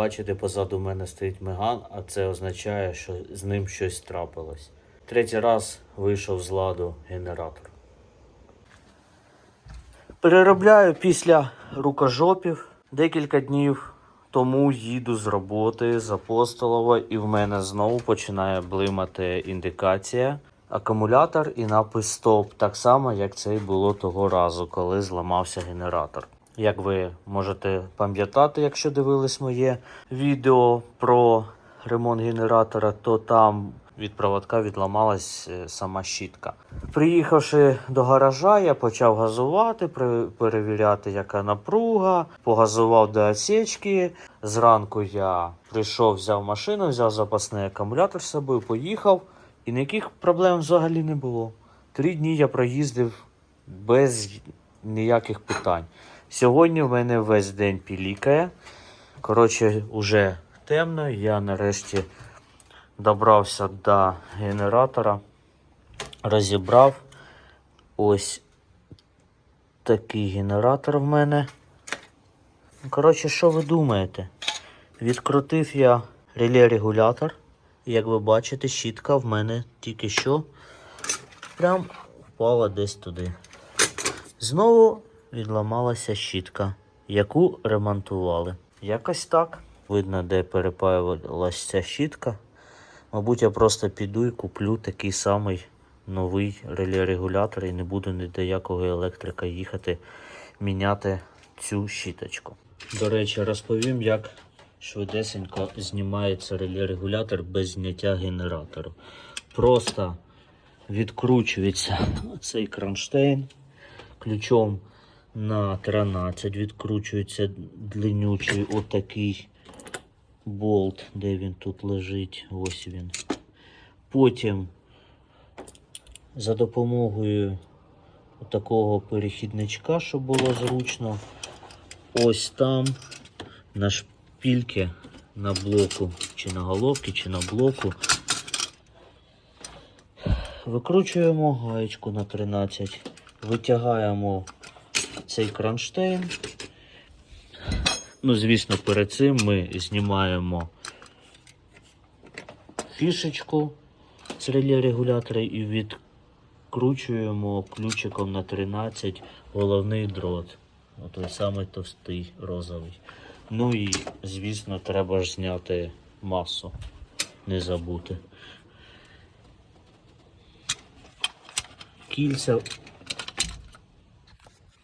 бачите, позаду мене стоїть Меган, а це означає, що з ним щось трапилось. Третій раз вийшов з ладу генератор. Переробляю після рукожопів. Декілька днів тому їду з роботи з Апостолова, і в мене знову починає блимати індикація. Акумулятор і напис стоп, так само, як це і було того разу, коли зламався генератор. Як ви можете пам'ятати, якщо дивились моє відео про ремонт генератора, то там від проводка відламалась е, сама щітка. Приїхавши до гаража, я почав газувати, перевіряти, яка напруга, погазував до отсечки. Зранку я прийшов, взяв машину, взяв запасний акумулятор з собою, поїхав, і ніяких проблем взагалі не було. Три дні я проїздив без ніяких питань. Сьогодні в мене весь день пілікає. Коротше, уже темно. Я нарешті добрався до генератора, розібрав. Ось такий генератор в мене. Коротше, що ви думаєте? Відкрутив я реле-регулятор. Як ви бачите, щітка в мене тільки що прям впала десь туди. Знову відламалася щітка, яку ремонтували. Якось так. Видно, де перепаювалася ця щітка. Мабуть, я просто піду і куплю такий самий новий реле-регулятор і не буду ні до якого електрика їхати міняти цю щіточку. До речі, розповім, як швидесенько знімається реле-регулятор без зняття генератору. Просто відкручується цей кронштейн ключом на 13 відкручується длинючий отакий болт, де він тут лежить. Ось він. Потім за допомогою такого перехідничка, щоб було зручно, ось там на шпільки на блоку, чи на головці, чи на блоку. Викручуємо гаєчку на 13, витягаємо цей кронштейн. Ну, звісно, перед цим ми знімаємо фішечку з реле регулятора і відкручуємо ключиком на 13 головний дрот. Отой самий товстий розовий. Ну і, звісно, треба ж зняти масу. Не забути. Кільця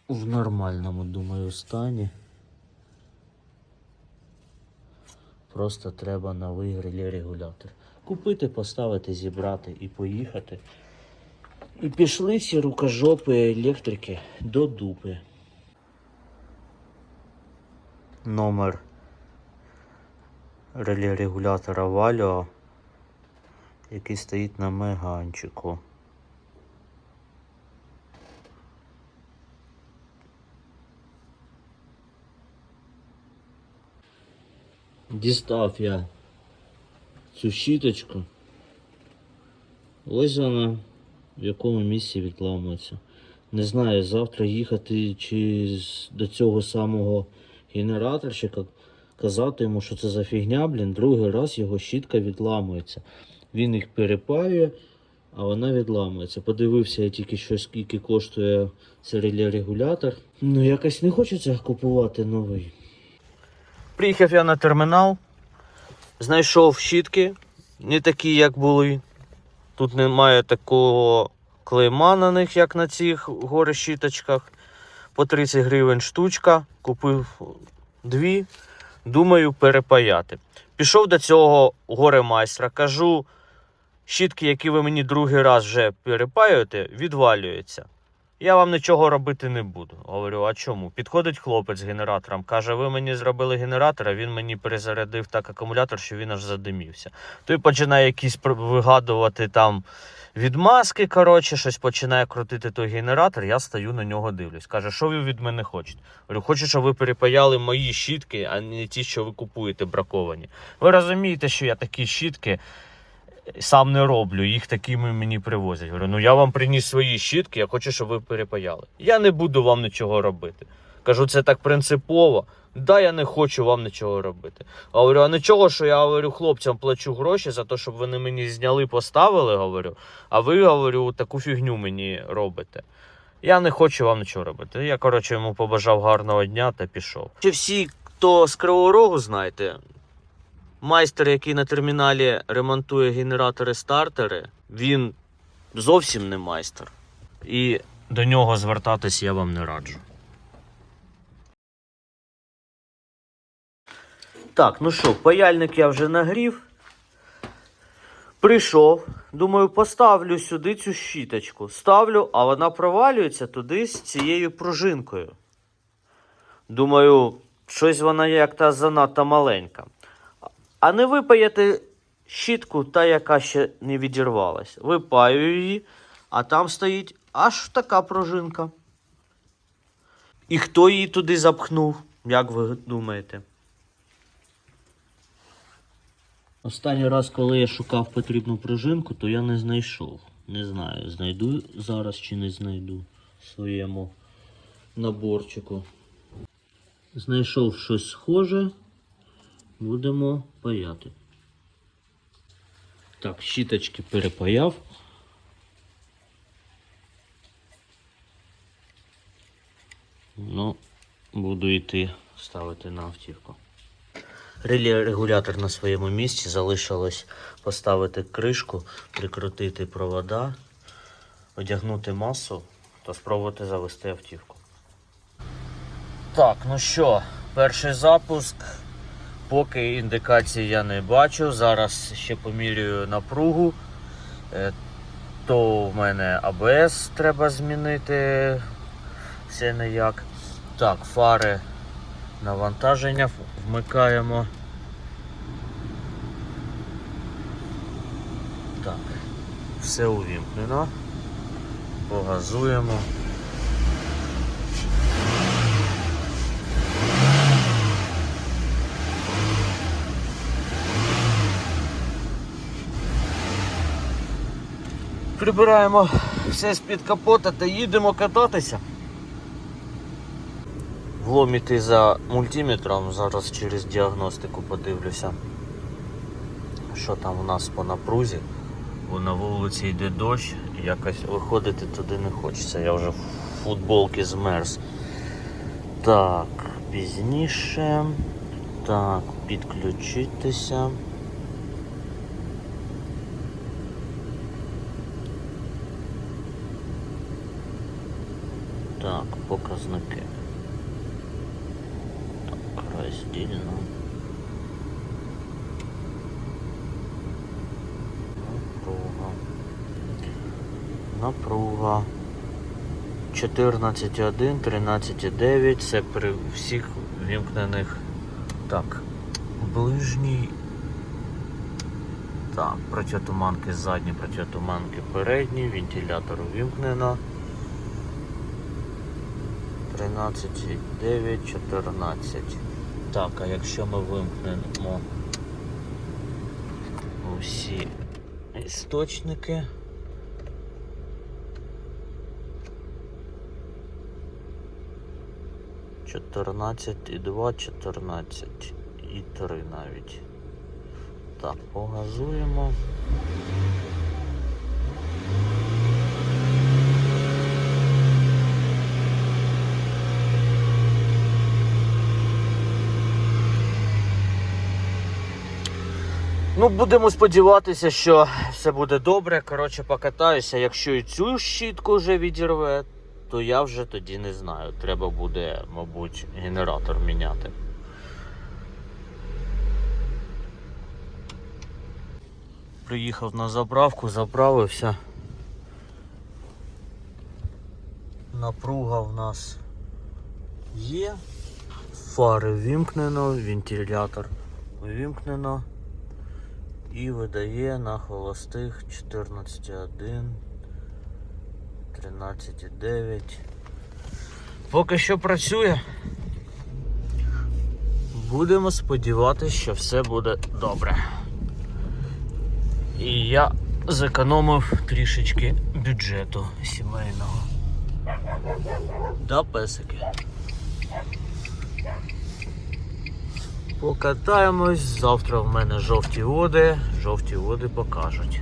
в нормальному, думаю, стані. Просто треба новий реле-регулятор. Купити, поставити, зібрати і поїхати. І пішли ці рукожопи електрики до дупи. Номер реле-регулятора Валіо, який стоїть на меганчику. Дістав я цю щіточку. Ось вона в якому місці відламується. Не знаю, завтра їхати чи до цього самого генераторщика казати йому, що це за фігня, блін, другий раз його щітка відламується. Він їх перепаює, а вона відламується. Подивився я тільки що скільки коштує цей реле-регулятор. Ну якось не хочеться купувати новий. Приїхав я на термінал, знайшов щітки, не такі, як були. Тут немає такого клейма на них, як на цих горе-щіточках. По 30 гривень штучка. Купив дві. Думаю, перепаяти. Пішов до цього горе-майстра, кажу, щітки, які ви мені другий раз вже перепаюєте, відвалюються. Я вам нічого робити не буду. Говорю, а чому? Підходить хлопець з генератором. Каже, ви мені зробили генератор, а він мені перезарядив так акумулятор, що він аж задимівся. Той починає якісь вигадувати там відмазки. Коротше, щось починає крутити той генератор. Я стою на нього дивлюсь. Каже, що ви від мене хочете? Говорю, хочу, щоб ви перепаяли мої щітки, а не ті, що ви купуєте браковані. Ви розумієте, що я такі щітки сам не роблю, їх такими мені привозять. Говорю, ну я вам приніс свої щітки, я хочу, щоб ви перепаяли. Я не буду вам нічого робити. Кажу, це так принципово. Да, я не хочу вам нічого робити. А говорю, а нічого, що я говорю, хлопцям плачу гроші за те, щоб вони мені зняли, поставили, говорю, а ви, говорю, таку фігню мені робите. Я не хочу вам нічого робити. Я, коротше, йому побажав гарного дня та пішов. Чи всі, хто з Кривого Рогу, знаєте, майстер, який на терміналі ремонтує генератори-стартери, він зовсім не майстер. І до нього звертатись я вам не раджу. Так, ну що, паяльник я вже нагрів. Прийшов. Думаю, поставлю сюди цю щіточку. Ставлю, а вона провалюється туди з цією пружинкою. Думаю, щось вона як та занадто маленька. А не випаяти щітку, та яка ще не відірвалась. Випаю її, а там стоїть аж така пружинка. І хто її туди запхнув, як ви думаєте? Останній раз, коли я шукав потрібну пружинку, то я не знайшов. Не знаю, знайду зараз чи не знайду в своєму наборчику. Знайшов щось схоже. Будемо паяти. Так, щіточки перепаяв. Ну, буду йти ставити на автівку. Релі регулятор на своєму місці. Залишилось поставити кришку, прикрутити провода, одягнути масу та спробувати завести автівку. Так, ну що, перший запуск. Поки індикації я не бачу. Зараз ще помірюю напругу. Е, То в мене АБС треба змінити. Все ніяк. Так, фари навантаження вмикаємо. Так, все увімкнено. Погазуємо. Прибираємо все з-під капота та їдемо кататися. Вломіти за мультиметром, зараз через діагностику подивлюся, що там у нас по напрузі. Бо на вулиці йде дощ, і якось виходити туди не хочеться. Я вже в футболки змерз. Так, пізніше. Так, підключитися. Так, показники. Так, роздільно. Напруга. Напруга. 14,1, 13,9. Це при всіх вімкнених. Так. Ближній. Так, протитуманки задні, протитуманки передні, вентилятор увімкнено. 13,9, 14. Так, а якщо ми вимкнемо усі істочники. Чотирнадцять і два, чотирнадцять і три навіть. Так, погазуємо. Ну, будемо сподіватися, що все буде добре. Коротше, покатаюся. Якщо і цю щітку вже відірве, то я вже тоді не знаю. Треба буде, мабуть, генератор міняти. Приїхав на заправку, заправився. Напруга в нас є. Фари вімкнено, вентилятор вимкнено і видає на холостих 14,1, 13,9. Поки що працює. Будемо сподіватися, що все буде добре. І я зекономив трішечки бюджету сімейного. Да, песики. Покатаємось. Завтра в мене жовті води. Жовті води покажуть.